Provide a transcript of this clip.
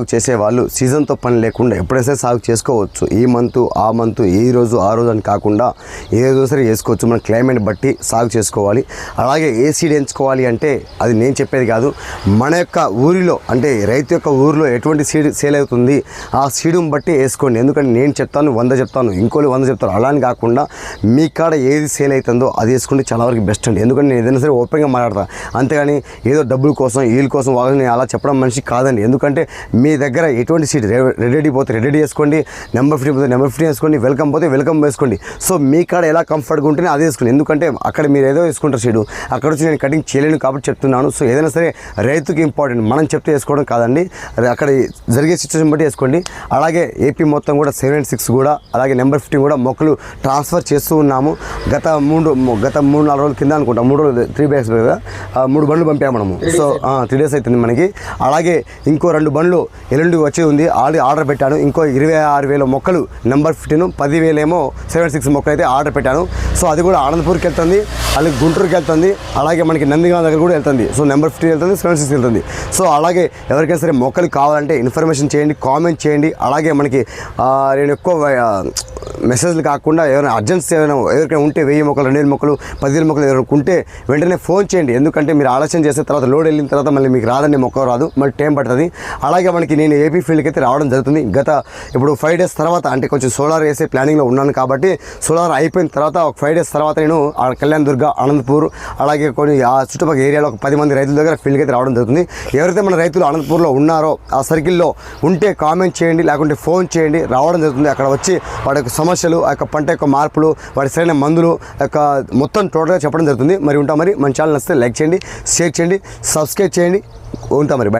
సాగు సీజన్తో పని లేకుండా ఎప్పుడైనా సాగు చేసుకోవచ్చు ఈ మంత్ ఆ మంత్ ఈ రోజు ఆ రోజు అని కాకుండా ఏ రోజు సరే చేసుకోవచ్చు. మన క్లైమేట్ బట్టి సాగు చేసుకోవాలి. అలాగే ఏ సీడ్ ఎంచుకోవాలి అంటే అది నేను చెప్పేది కాదు మన యొక్క ఊరిలో అంటే రైతు యొక్క ఊరిలో ఎటువంటి సీడ్ సేల్ అవుతుంది ఆ సీడుని బట్టి వేసుకోండి. ఎందుకంటే నేను చెప్తాను వంద చెప్తాను ఇంకోళ్ళు వంద చెప్తాను అలా అని కాకుండా మీ కాడ ఏది సేల్ అవుతుందో అది వేసుకుంటే చాలా వరకు బెస్ట్ అండి. ఎందుకంటే నేను ఏదైనా సరే ఓపెన్గా మాట్లాడతాను అంతేగాని ఏదో డబ్బుల కోసం వీళ్ళ కోసం వాళ్ళని అలా చెప్పడం మనిషి కాదండి. ఎందుకంటే మీ దగ్గర ఎటువంటి సీట్? రెడీ పోతే రెడీ చేసుకోండి నెంబర్ ఫిఫ్టీ పోతే నెంబర్ ఫిఫ్టీ వేసుకోండి వెల్కమ్ పోతే వెల్కమ్ వేసుకోండి. సో మీ కాడ ఎలా కంఫర్ట్గా ఉంటేనే అదే వేసుకోండి. ఎందుకంటే అక్కడ మీరు ఏదో వేసుకుంటారు సీడు అక్కడ వచ్చి నేను కటింగ్ చేయలేను కాబట్టి చెప్తున్నాను. సో ఏదైనా సరే రైతుకి ఇంపార్టెంట్ మనం చెప్తే వేసుకోవడం కాదండి. అక్కడ జరిగే సిచ్యువేషన్ బట్టి వేసుకోండి. అలాగే ఏపీ మొత్తం కూడా సెవెన్ సిక్స్ కూడా అలాగే నెంబర్ ఫిఫ్టీన్ కూడా మొక్కలు ట్రాన్స్ఫర్ చేస్తూ ఉన్నాము. గత మూడు గత మూడు నాలుగు రోజుల కింద అనుకుంటా మూడు రోజులు త్రీ డేస్ కదా ఆ, మూడు బండ్లు పంపాము మనము. సో త్రీ డేస్ అవుతుంది మనకి. అలాగే ఇంకో రెండు బండ్లు ఎల్లుండి వచ్చి ఉంది. ఆల్రెడీ ఆర్డర్ పెట్టాను. ఇంకో ఇరవై ఆరు వేల మొక్కలు నెంబర్ ఫిఫ్టీన్ పదివేలేమో సెవెన్ సిక్స్ మొక్కలు అయితే ఆర్డర్ పెట్టాను. సో అది కూడా ఆనందపూర్కి వెళ్తుంది. అలాగే గుంటూరుకి వెళ్తుంది. అలాగే మనకి నందిగామ దగ్గర కూడా వెళ్తుంది. సో నెంబర్ ఫిఫ్టీన్ వెళ్తుంది సెవెన్ సిక్స్ వెళ్తుంది. సో అలాగే ఎవరికైనా సరే మొక్కలు కావాలంటే ఇన్ఫర్మేషన్ చేయండి కామెంట్ చేయండి. అలాగే మనకి నేను ఎక్కువ మెసేజ్లు కాకుండా ఏమైనా అర్జెన్సీ ఏమైనా ఎవరికైనా ఉంటే వెయ్యి మొక్కలు రెండు వేల మొక్కలు పదివేల మొక్కలు ఎవరైనా ఉంటే వెంటనే ఫోన్ చేయండి. ఎందుకంటే మీరు ఆలస్యం చేసిన తర్వాత లోడ్ వెళ్ళిన తర్వాత మళ్ళీ మీకు రాదండి మొక్క రాదు మళ్ళీ టైం పడుతుంది. అలాగే మనకి నేను ఏపీ ఫీల్డ్కి అయితే రావడం జరుగుతుంది. గత ఇప్పుడు ఫైవ్ డేస్ తర్వాత అంటే కొంచెం సోలార్ వేసే ప్లానింగ్లో ఉన్నాను కాబట్టి సోలార్ అయిపోయిన తర్వాత ఒక ఫైవ్ డేస్ తర్వాత నేను ఆ కళ్యాణ్ దుర్గ అనంతపూర్ అలాగే కొన్ని ఆ చుట్టుపక్కల ఏరియాలో ఒక పది మంది రైతుల దగ్గర ఫీల్డ్కి అయితే రావడం జరుగుతుంది. ఎవరైతే మన రైతులు అనంతపూర్లో ఉన్నారో ఆ సర్కిల్లో ఉంటే కామెంట్ చేయండి లేకుంటే ఫోన్ చేయండి. రావడం జరుగుతుంది. అక్కడ వచ్చి వాడి సమస్యలు ఆ యొక్క పంట యొక్క మార్పులు వాటి సరైన మందులు యొక్క మొత్తం టోటల్గా చెప్పడం జరుగుతుంది. మరి ఉంటాం మరి మన ఛానల్ నచ్చితే లైక్ చేయండి షేర్ చేయండి సబ్స్క్రైబ్ చేయండి. ఉంటాం మరి బై.